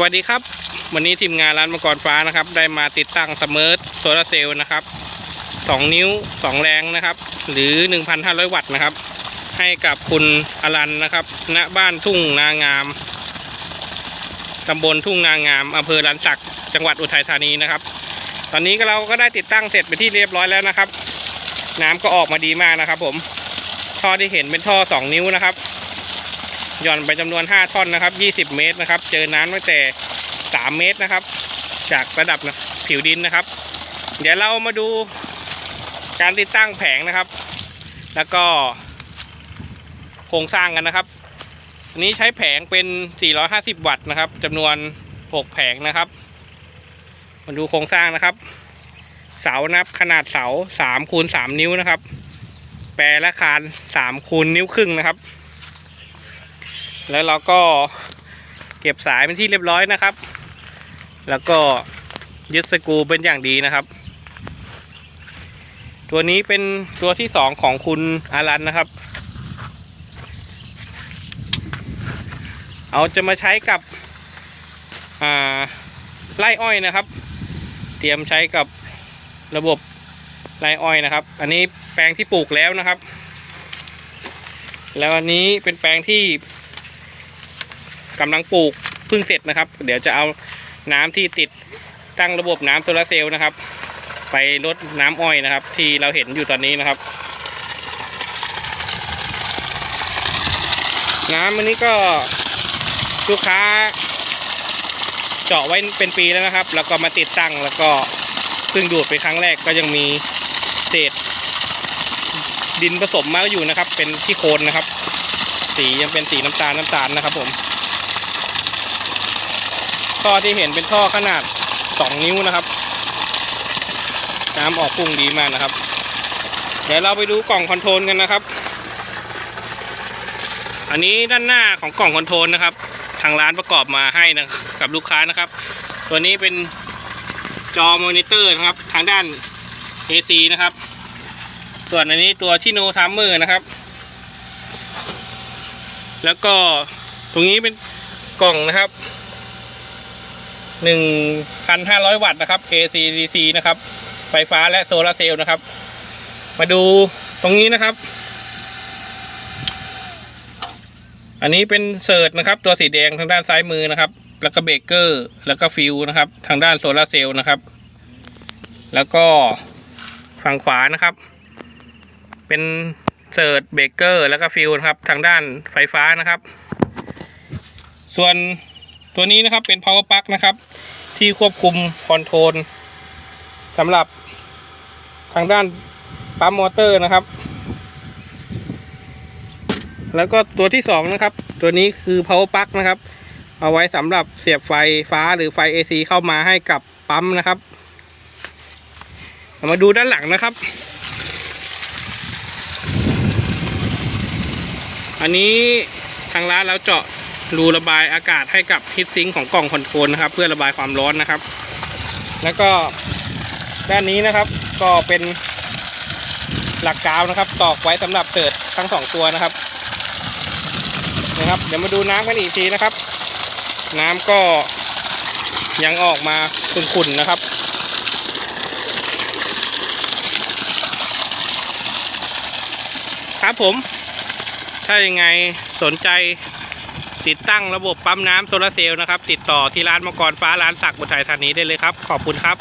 วัสดีครับ วันนี้ทีมงานร้านมังกรฟ้านะครับ ได้มาติดตั้งสมาร์ทโซลาร์เซลล์นะครับ 2 นิ้ว 2 แรงนะครับ หรือ 1,500 วัตต์นะครับ ให้กับคุณอรันนะครับณบ้านทุ่งนางามตำบลทุ่งนางามอำเภอลันสักจังหวัดอุทัยธานีนะครับ ตอนนี้ก็เราก็ได้ติดตั้งเสร็จไปที่เรียบร้อยแล้วนะครับ น้ำก็ออกมาดีมากนะครับ ผมท่อที่เห็นเป็นท่อ 2 นิ้วนะครับ หย่อนไปจำนวน 5 ท่อนนะครับ 20 เมตรนะครับ เจอน้ำตั้งแต่ 3 เมตรนะครับ จากระดับผิวดินนะครับ เดี๋ยวเรามาดูการติดตั้งแผงนะครับ แล้วก็โครงสร้างกันนะครับอันนี้ใช้แผงเป็น 450 วัตต์นะครับจำนวน 6 แผงนะครับ มาดูโครงสร้างนะครับ เสานับขนาดเสา3คูณ3นิ้วนะครับ แปรและคาน3คูณนิ้วครึ่งนะครับ แล้วเราก็เก็บสายเป็นที่เรียบร้อยนะครับ แล้วก็ยึดสกรูเป็นอย่างดีนะครับ ตัวนี้เป็นตัวที่สองของคุณอารันนะครับ เอาจะมาใช้กับไร่อ้อยนะครับ เตรียมใช้กับระบบไร่อ้อยนะครับ อันนี้แปลงที่ปลูกแล้วนะครับ แล้วอันนี้เป็นแปลงที่ กำลังปลูกเพิ่งเสร็จนะครับ เดี๋ยวจะเอาน้ำที่ติดตั้งระบบน้ำโซลาร์เซลล์นะครับ ไปลดน้ำอ้อยนะครับ ที่เราเห็นอยู่ตอนนี้นะครับ น้ำอันนี้ก็ลูกค้า เจาะไว้เป็นปีแล้วนะครับ แล้วก็มาติดตั้งแล้วก็เพิ่งดูดไปครั้งแรกก็ยังมีเศษดินผสมมาอยู่นะครับ เป็นที่โคนนะครับ สียังเป็นสีน้ำตาลน้ำตาลนะครับผม ท่อที่เห็นเป็นท่อขนาด 2 นิ้วนะครับ น้ำออกพุ่งดีมากนะครับ เดี๋ยวเราไปดูกล่องคอนโทรลกันนะครับ อันนี้ด้านหน้าของกล่องคอนโทรลนะครับ ทางร้านประกอบมาให้นะกับลูกค้านะครับ ตัวนี้เป็นจอมอนิเตอร์นะครับ ทางด้าน AC นะครับ ส่วนอันนี้ตัวชิโนทามเมอร์นะครับ แล้วก็ตรงนี้เป็นกล่องนะครับ 1,500 วัตต์นะครับ AC DC นะครับ ไฟฟ้าและโซลาเซลล์นะครับ มาดูตรงนี้นะครับ อันนี้เป็นเสิร์ตนะครับ ตัวสีแดงทางด้านซ้ายมือนะครับ แล้วก็เบรกเกอร์ แล้วก็ฟิวนะครับ ทางด้านโซลาเซลล์นะครับ แล้วก็ฝั่งขวานะครับ เป็นเสิร์ตเบรกเกอร์ แล้วก็ฟิวนะครับ ทางด้านไฟฟ้านะครับ ส่วน ตัวนี้นะครับเป็น power plug นะครับ ที่ควบคุมคอนโทรลสำหรับทางด้านปั๊มมอเตอร์นะครับ แล้วก็ตัวที่สองนะครับ ตัวนี้คือ power plug นะครับ เอาไว้สำหรับเสียบไฟฟ้าหรือไฟ AC เข้ามาให้กับปั๊มนะครับามาดูด้านหลังนะครับ อันนี้ทางร้านเราเจาะ รูระบายอากาศให้กับฮีทซิงค์ของกล่องคอนโทรลนะครับ เพื่อระบายความร้อนนะครับ แล้วก็ด้านนี้นะครับก็เป็นหลักกาวนะครับ ตอกไว้สำหรับเปิดทั้งสองตัวนะครับนะครับ เดี๋ยวมาดูน้ำกันอีกทีนะครับ น้ำก็ยังออกมาขุ่นๆนะครับครับผม ถ้ายังไงสนใจ ติดตั้งระบบปั๊มน้ำโซลาร์เซลล์นะครับ ติดต่อที่ร้านมังกรฟ้าร้านสักบุทัยธานีได้เลยครับ ขอบคุณครับ